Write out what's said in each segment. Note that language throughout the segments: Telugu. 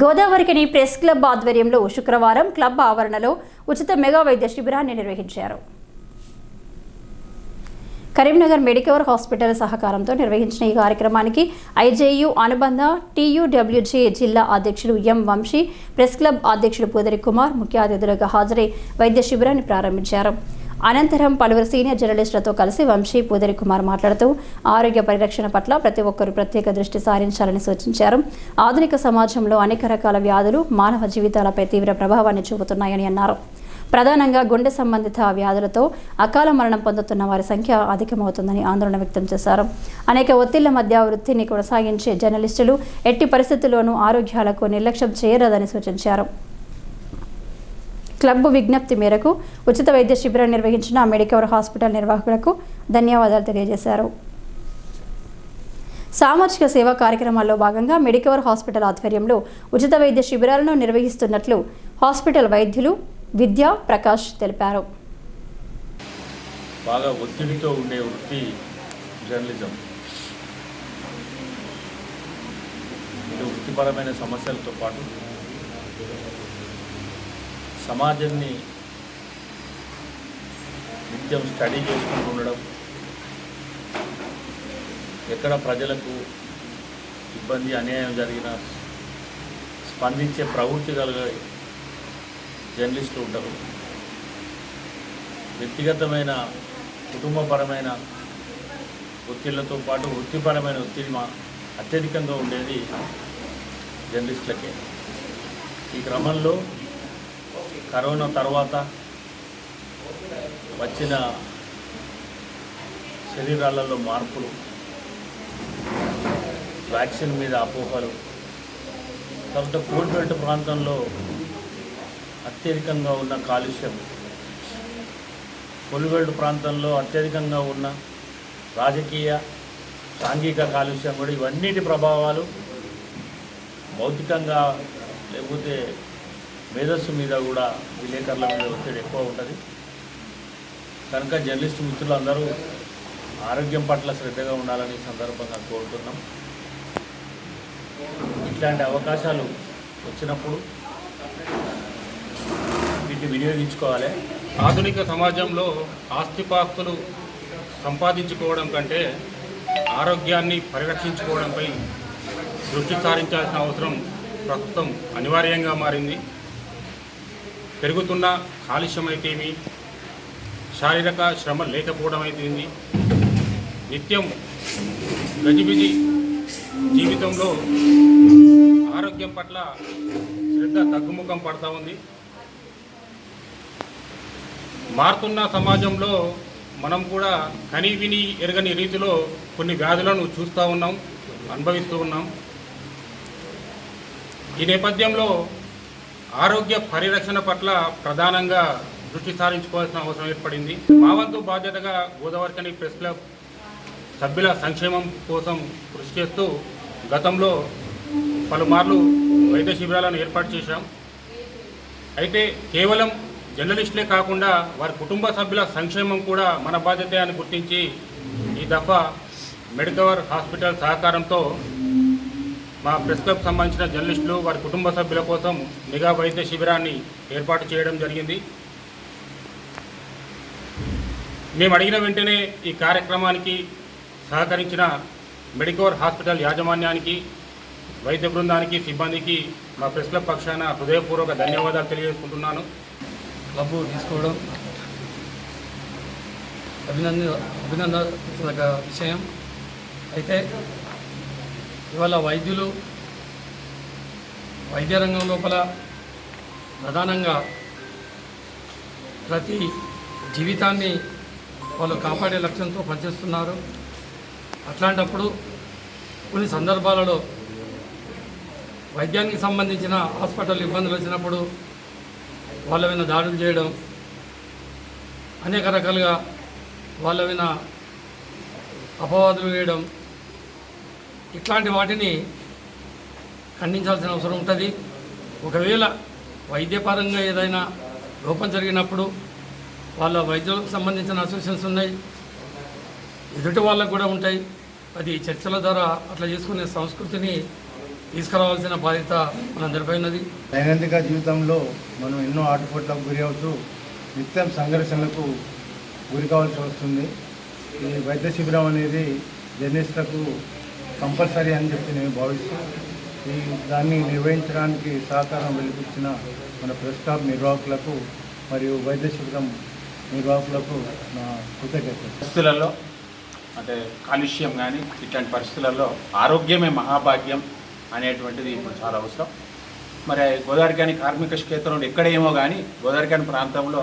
గోదావరికిని ప్రెస్ క్లబ్ ఆధ్వర్యంలో శుక్రవారం క్లబ్ ఆవరణలో ఉచిత మెగా వైద్య శిబిరాన్ని నిర్వహించారు. కరీంనగర్ మెడికవర్ హాస్పిటల్ సహకారంతో నిర్వహించిన ఈ కార్యక్రమానికి ఐజేయు అనుబంధ టీయూడబ్ల్యూజే జిల్లా అధ్యక్షులు ఎం వంశీ ప్రెస్ క్లబ్ అధ్యక్షుడు పూదరి కుమార్ ముఖ్య అతిథులుగా హాజరై వైద్య శిబిరాన్ని ప్రారంభించారు. అనంతరం పలువురు సీనియర్ జర్నలిస్టులతో కలిసి వంశీ పూదరి కుమార్ మాట్లాడుతూ ఆరోగ్య పరిరక్షణ పట్ల ప్రతి ఒక్కరూ ప్రత్యేక దృష్టి సారించాలని సూచించారు. ఆధునిక సమాజంలో అనేక రకాల వ్యాధులు మానవ జీవితాలపై తీవ్ర ప్రభావాన్ని చూపుతున్నాయని అన్నారు. ప్రధానంగా గుండె సంబంధిత వ్యాధులతో అకాల మరణం పొందుతున్న వారి సంఖ్య అధికమవుతుందని ఆందోళన వ్యక్తం చేశారు. అనేక ఒత్తిళ్ళ మధ్య వృత్తిని కొనసాగించే జర్నలిస్టులు ఎట్టి పరిస్థితుల్లోనూ ఆరోగ్యాలకు నిర్లక్ష్యం చేయరాదని సూచించారు. క్లబ్ విజ్ఞప్తి మేరకు ఉచిత వైద్య శిబిరం నిర్వహించిన మెడికవర్ హాస్పిటల్ నిర్వాహకులకు ధన్యవాదాలు తెలియజేశారు. సామాజిక సేవా కార్యక్రమాల్లో భాగంగా మెడికవర్ హాస్పిటల్ ఆధ్వర్యంలో ఉచిత వైద్య శిబిరాలను నిర్వహిస్తున్నట్లు హాస్పిటల్ వైద్యులు విద్యా ప్రకాష్ తెలిపారు. బాగా ఒత్తిడితో ఉండే వృత్తి జర్నలిజం. వృత్తిపరమైన సమస్యలతో పాటు సమాజాన్ని నిత్యం స్టడీ చేసుకుంటూ ఉండడం ఎక్కడ ప్రజలకు ఇబ్బంది అన్యాయం జరిగినా స్పందించే ప్రవృత్తి కలిగే జర్నలిస్టులు ఉంటారు వ్యక్తిగతమైన కుటుంబపరమైన ఒత్తిళ్ళతో పాటు వృత్తిపరమైన ఒత్తిడి మా అత్యధికంగా ఉండేది జర్నలిస్టులకే. ఈ క్రమంలో కరోనా తర్వాత వచ్చిన శరీరాలలో మార్పులు వ్యాక్సిన్ మీద అపోహలు. తర్వాత కోల్బెల్ట్ ప్రాంతంలో అత్యధికంగా ఉన్న కాలుష్యం. కొలుగోల్డ్ ప్రాంతంలో అత్యధికంగా ఉన్న రాజకీయ సాంఘిక కాలుష్యం కూడా ఇవన్నిటి ప్రభావాలు భౌతికంగా లేకపోతే మేధస్సు మీద కూడా విలేకరుల మీద ఒత్తిడి ఎక్కువ ఉంటుంది. కనుక జర్నలిస్ట్ మిత్రులందరూ ఆరోగ్యం పట్ల శ్రద్ధగా ఉండాలని సందర్భంగా కోరుతున్నాం. ఇట్లాంటి అవకాశాలు వచ్చినప్పుడు వీటిని వినియోగించుకోవాలి. ఆధునిక సమాజంలో ఆస్తిపాస్తులు సంపాదించుకోవడం కంటే ఆరోగ్యాన్ని పరిరక్షించుకోవడంపై దృష్టి సారించాల్సిన అవసరం ప్రస్తుతం అనివార్యంగా మారింది. పెరుగుతున్న కాలుష్యం అయితేమి శారీరక శ్రమ లేకపోవడం అయితేంది నిత్యం గజిబిజి జీవితంలో ఆరోగ్యం పట్ల శ్రద్ధ తగ్గుముఖం పడతా ఉంది. మారుతున్న సమాజంలో మనం కూడా కని విని ఎరగని రీతిలో కొన్ని వ్యాధులను చూస్తూ ఉన్నాం అనుభవిస్తూ ఉన్నాం. ఈ నేపథ్యంలో ఆరోగ్య పరిరక్షణ పట్ల ప్రధానంగా దృష్టి సారించుకోవాల్సిన అవసరం ఏర్పడింది. మా వంతు బాధ్యతగా గోదావరికని ప్రెస్ క్లబ్ సభ్యుల సంక్షేమం కోసం కృషి చేస్తూ గతంలో పలుమార్లు వైద్య శిబిరాలను ఏర్పాటు చేశాం. అయితే కేవలం జర్నలిస్టులే కాకుండా వారి కుటుంబ సభ్యుల సంక్షేమం కూడా మన బాధ్యత అని గుర్తించి ఈ దఫా మెడికవర్ హాస్పిటల్ సహకారంతో మా ప్రెస్ క్లబ్ సంబంధించిన జర్నలిస్టులు వారి కుటుంబ సభ్యుల కోసం నిఘా వైద్య శిబిరాన్ని ఏర్పాటు చేయడం జరిగింది. మేము అడిగిన వెంటనే ఈ కార్యక్రమానికి సహకరించిన మెడికోర్ హాస్పిటల్ యాజమాన్యానికి వైద్య బృందానికి సిబ్బందికి మా ప్రెస్ క్లబ్ పక్షాన హృదయపూర్వక ధన్యవాదాలు తెలియజేసుకుంటున్నాను. క్లబ్ తీసుకోవడం అభినంద అభినందన విషయం. అయితే ఇవాళ వైద్యులు వైద్య రంగం లోపల ప్రధానంగా ప్రతి జీవితాన్ని వాళ్ళు కాపాడే లక్ష్యంతో పనిచేస్తున్నారు. అట్లాంటప్పుడు కొన్ని సందర్భాలలో వైద్యానికి సంబంధించిన హాస్పిటల్ ఇబ్బందులు వచ్చినప్పుడు వాళ్ళ మీద దాడులు చేయడం అనేక రకాలుగా వాళ్ళ మీద అపవాదులు వేయడం ఇట్లాంటి వాటిని ఖండించాల్సిన అవసరం ఉంటుంది. ఒకవేళ వైద్యపరంగా ఏదైనా లోపం జరిగినప్పుడు వాళ్ళ వైద్యులకు సంబంధించిన అసోసియేషన్స్ ఉన్నాయి. ఎదుటి వాళ్ళకు కూడా ఉంటాయి. అది చర్చల ద్వారా అట్లా చేసుకునే సంస్కృతిని తీసుకురావాల్సిన బాధ్యత మనందరిపై ఉన్నది దైనందిక జీవితంలో మనం ఎన్నో ఆటుపోట్లకు గురి అవుతూ నిత్యం సంఘర్షణలకు గురి కావాల్సి వస్తుంది. ఈ వైద్య శిబిరం అనేది జర్నలిస్టులకు కంపల్సరీ అని చెప్పి నేను భావిస్తూ ఈ దాన్ని నిర్వహించడానికి సహకారం వెలిపించిన మన ప్రెస్ క్లబ్ నిర్వాహకులకు మరియు వైద్య శిబిరం నిర్వాహకులకు నా కృతజ్ఞత పరిస్థితులలో అంటే కాలుష్యం కానీ ఇట్లాంటి పరిస్థితులలో ఆరోగ్యమే మహాభాగ్యం అనేటువంటిది ఇప్పుడు చాలా అవసరం. మరి గోదావరి కార్మిక క్షేత్రంలో ఎక్కడేమో కానీ గోదావరి ప్రాంతంలో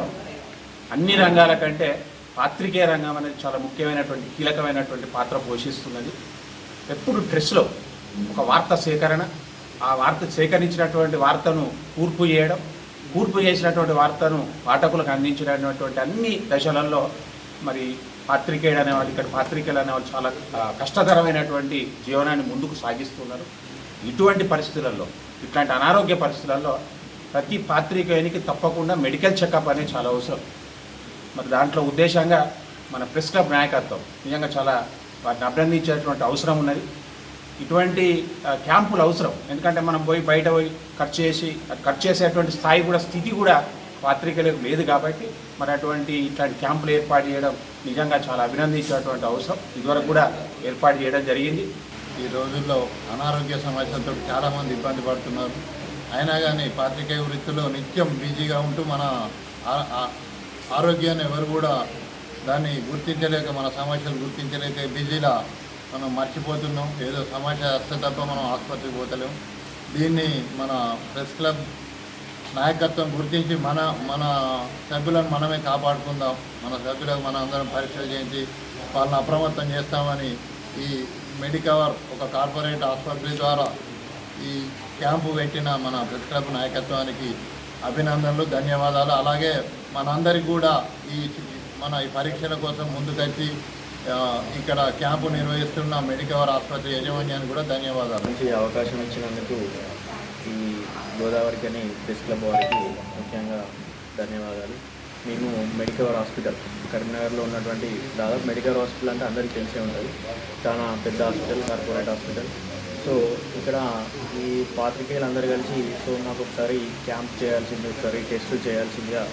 అన్ని రంగాల కంటే పాత్రికేయ రంగం అనేది చాలా ముఖ్యమైనటువంటి కీలకమైనటువంటి పాత్ర పోషిస్తున్నది. ఎప్పుడు ప్రెస్లో ఒక వార్త సేకరణ ఆ వార్త సేకరించినటువంటి వార్తను కూర్పు చేయడం కూర్పు చేసినటువంటి వార్తను పాఠకులకు అందించినటువంటి అన్ని దశలలో మరి పాత్రికేయుడు అనేవాళ్ళు ఇక్కడ పాత్రికేయులు అనేవాళ్ళు చాలా కష్టతరమైనటువంటి జీవనాన్ని ముందుకు సాగిస్తున్నారు. ఇటువంటి పరిస్థితులలో ఇట్లాంటి అనారోగ్య పరిస్థితులలో ప్రతి పాత్రికేయునికి తప్పకుండా మెడికల్ చెకప్ అనేది చాలా అవసరం. మరి దాంట్లో ఉద్దేశంగా మన ప్రెస్ క్లబ్ నాయకత్వం నిజంగా చాలా వారిని అభినందించేటువంటి అవసరం ఉన్నది. ఇటువంటి క్యాంపులు అవసరం. ఎందుకంటే మనం పోయి బయట పోయి ఖర్చు చేసి ఖర్చు చేసేటువంటి స్థాయి కూడా స్థితి కూడా పాత్రికలకు లేదు కాబట్టి మరి అటువంటి ఇట్లాంటి క్యాంపులు ఏర్పాటు చేయడం నిజంగా చాలా అభినందించేటువంటి అవసరం. ఇదివరకు కూడా ఏర్పాటు చేయడం జరిగింది. ఈ రోజుల్లో అనారోగ్య సమస్యలతో చాలామంది ఇబ్బంది పడుతున్నారు. అయినా కానీ పాత్రికేయ వృత్తిలో నిత్యం బిజీగా ఉంటూ మన ఆరోగ్యాన్ని ఎవరు కూడా దాన్ని గుర్తించలేక మన సమస్యలు గుర్తించలేక బిజీలా మనం మర్చిపోతున్నాం. ఏదో సమస్య వస్తే తప్ప మనం ఆసుపత్రికి పోతలేం. దీన్ని మన ప్రెస్ క్లబ్ నాయకత్వం గుర్తించి మన మన సభ్యులను మనమే కాపాడుకుందాం. మన సభ్యులకు మన అందరం పరీక్షలు చేయించి వాళ్ళని అప్రమత్తం చేస్తామని ఈ మెడికవర్ ఒక కార్పొరేట్ ఆసుపత్రి ద్వారా ఈ క్యాంపు పెట్టిన మన ప్రెస్ క్లబ్ నాయకత్వానికి అభినందనలు ధన్యవాదాలు. అలాగే మనందరికీ కూడా ఈ మన ఈ పరీక్షల కోసం ముందుకొచ్చి ఇక్కడ క్యాంపు నిర్వహిస్తున్న మెడికవర్ ఆసుపత్రి యాజమాన్యానికి కూడా ధన్యవాదాలు. మంచి అవకాశం ఇచ్చినందుకు ఈ గోదావరికని ప్రెస్ క్లబ్ వారికి ముఖ్యంగా ధన్యవాదాలు. మేము మెడికవర్ హాస్పిటల్ కరీంనగర్లో ఉన్నటువంటి దాదాపు మెడికవర్ హాస్పిటల్ అంటే అందరికీ తెలిసే ఉంటుంది. చాలా పెద్ద హాస్పిటల్ కార్పొరేట్ హాస్పిటల్. సో ఇక్కడ ఈ పాత్రికేయులు అందరు కలిసి సో మాకు ఒకసారి క్యాంప్ చేయాల్సింది ఒకసారి టెస్ట్ చేయాల్సిందిగా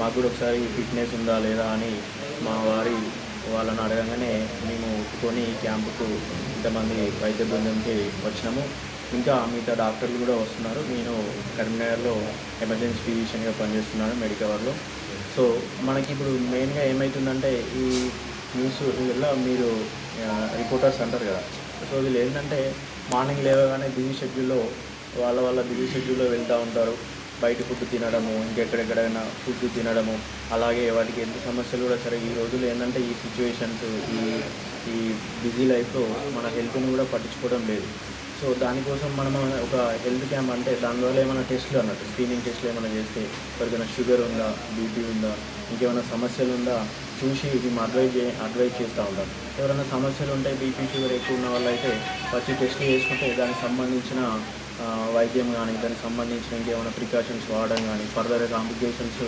మాకు కూడా ఒకసారి ఫిట్నెస్ ఉందా లేదా అని మా వారి వాళ్ళని అడగంగానే మేము ఒప్పుకొని క్యాంపుకు ఇంతమంది వైద్య బృందంకి వచ్చినాము. ఇంకా మిగతా డాక్టర్లు కూడా వస్తున్నారు. నేను కరీంనగర్లో ఎమర్జెన్సీ ఫిజిషియన్గా పనిచేస్తున్నాను మెడికవర్లో సో మనకి ఇప్పుడు మెయిన్గా ఏమవుతుందంటే ఈ న్యూస్ ఇలా మీరు రిపోర్టర్స్ అంటారు కదా. సో వీళ్ళు ఏంటంటే మార్నింగ్ లేవగానే బిజీ షెడ్యూల్లో వాళ్ళ వాళ్ళ బిజీ షెడ్యూల్లో వెళ్తూ ఉంటారు. బయట ఫుడ్ తినడము ఇంకెక్కడెక్కడైనా ఫుడ్ తినడము అలాగే వాటికి ఎంత సమస్యలు కూడా సరే ఈ రోజుల్లో ఏంటంటే ఈ సిచ్యువేషన్స్ ఈ ఈ బిజీ లైఫ్లో మన హెల్త్ని కూడా పట్టించుకోవడం లేదు. సో దానికోసం మనం ఒక హెల్త్ క్యాంప్ అంటే దానివల్ల ఏమైనా టెస్ట్లు అన్నట్టు స్క్రీనింగ్ టెస్ట్లు ఏమైనా చేస్తే ఎవరికైనా షుగర్ ఉందా బీపీ ఉందా ఇంకేమైనా సమస్యలు ఉందా చూసి మేము అడ్వైజ్ చే అడ్వైజ్ చేస్తూ ఉంటాం ఎవరైనా సమస్యలు ఉంటే బీపీ షుగర్ ఎక్కువ ఉన్న వాళ్ళు అయితే వచ్చి టెస్ట్లు చేసుకుంటే దానికి సంబంధించిన వైద్యం కానీ దానికి సంబంధించిన ఇంకేమైనా ప్రికాషన్స్ వాడడం కానీ ఫర్దర్ కాంప్లికేషన్స్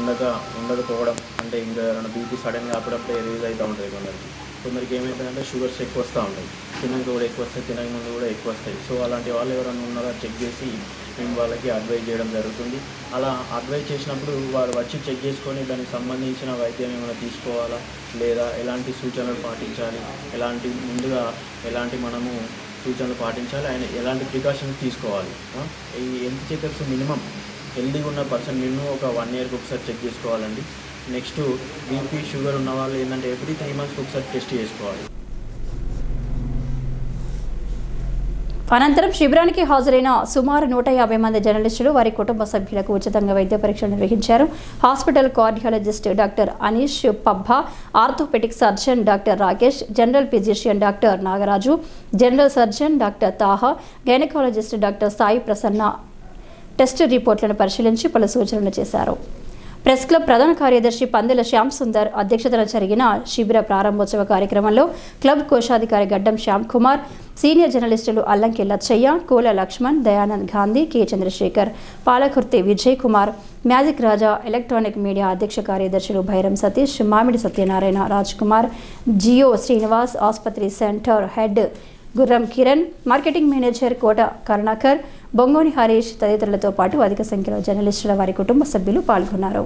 ఉండక ఉండకపోవడం అంటే ఇంకా ఏమైనా బీపీ సడన్గా అప్పుడప్పుడే రిలీజ్ అవుతూ ఉంటుంది కొందరికి. కొందరికి ఏమవుతుందంటే షుగర్స్ ఎక్కువ వస్తూ ఉంటాయి. తినక కూడా ఎక్కువ వస్తాయి తినక ముందు కూడా ఎక్కువ వస్తాయి సో అలాంటి వాళ్ళు ఎవరైనా ఉన్నారో చెక్ చేసి మేము వాళ్ళకి అడ్వైజ్ చేయడం జరుగుతుంది. అలా అడ్వైజ్ చేసినప్పుడు వారు వచ్చి చెక్ చేసుకొని దానికి సంబంధించిన వైద్యం ఏమైనా తీసుకోవాలా? లేదా ఎలాంటి సూచనలు పాటించాలి? ఎలాంటి ముందుగా ఎలాంటి మనము సూచనలు పాటించాలి? ఆయన ఎలాంటి ప్రికాషన్స్ తీసుకోవాలి? ఎంత ఈ హెల్త్ చెకప్స్ మినిమం హెల్దీగా ఉన్న పర్సన్ మినిమం ఒక వన్ ఇయర్కి ఒకసారి చెక్ చేసుకోవాలండి. నెక్స్ట్ బీపీ షుగర్ ఉన్న వాళ్ళు ఏంటంటే ఎవ్రీ త్రీ మంత్స్కి ఒకసారి టెస్ట్ చేసుకోవాలి. అనంతరం శిబిరానికి హాజరైన సుమారు నూట యాభై మంది జర్నలిస్టులు వారి కుటుంబ సభ్యులకు ఉచితంగా వైద్య పరీక్షలు నిర్వహించారు. Hospital cardiologist doctor Anish Pabba orthopaedic surgeon doctor Rakesh general physician doctor Nagaraju general surgeon doctor Taha gynaecologist doctor Sai Prasanna test రిపోర్ట్లను పరిశీలించి పలు సూచనలు చేశారు. ప్రెస్ క్లబ్ ప్రధాన కార్యదర్శి పందెల శ్యామ్ సుందర్ అధ్యక్షతన జరిగిన శిబిర ప్రారంభోత్సవ కార్యక్రమంలో క్లబ్ కోశాధికారి గడ్డం శ్యామ్ కుమార్ సీనియర్ జర్నలిస్టులు Allanki Lachaiah Kola Laxman Dayanand Gandhi K Chandrashekar Palakurthi Vijay Kumar magic Raja electronic media అధ్యక్ష కార్యదర్శులు భైరం సతీష్ మామిడి సత్యనారాయణ రాజ్ కుమార్ జియో శ్రీనివాస్ ఆసుపత్రి centre head Gurram Kiran marketing manager Kota Karunakar Bongoni Harish తదితరులతో పాటు అధిక సంఖ్యలో జర్నలిస్టుల వారి కుటుంబ సభ్యులు పాల్గొన్నారు.